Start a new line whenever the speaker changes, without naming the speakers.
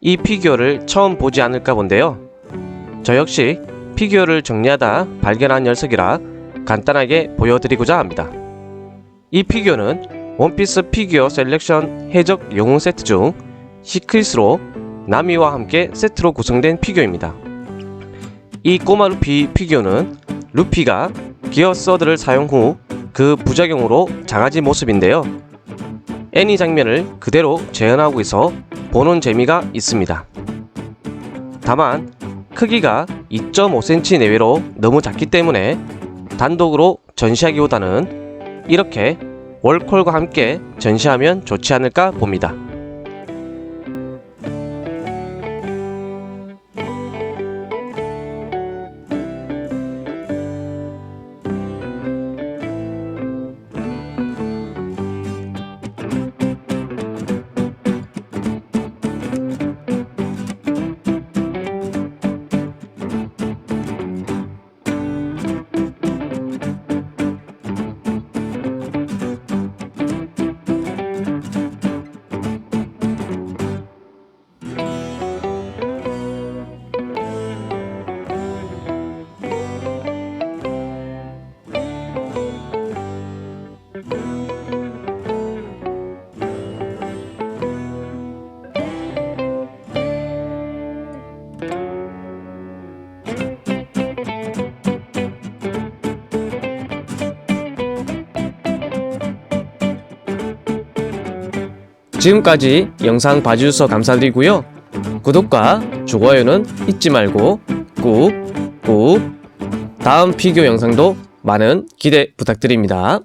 이 피규어를 처음 보지 않을까 본데요. 저 역시 피규어를 정리하다 발견한 녀석이라 간단하게 보여드리고자 합니다. 이 피규어는 원피스 피규어 셀렉션 해적 영웅 세트 중 시크릿으로 나미와 함께 세트로 구성된 피규어입니다. 이 꼬마 루피 피규어는 루피가 기어 서드를 사용 후 그 부작용으로 작아진 모습인데요. 애니 장면을 그대로 재현하고 있어 보는 재미가 있습니다. 다만 크기가 2.5cm 내외로 너무 작기 때문에 단독으로 전시하기보다는 이렇게 월콜과 함께 전시하면 좋지 않을까 봅니다. 지금까지 영상 봐주셔서 감사드리고요. 구독과 좋아요는 잊지 말고 꾹, 꾹. 다음 피규어 영상도 많은 기대 부탁드립니다.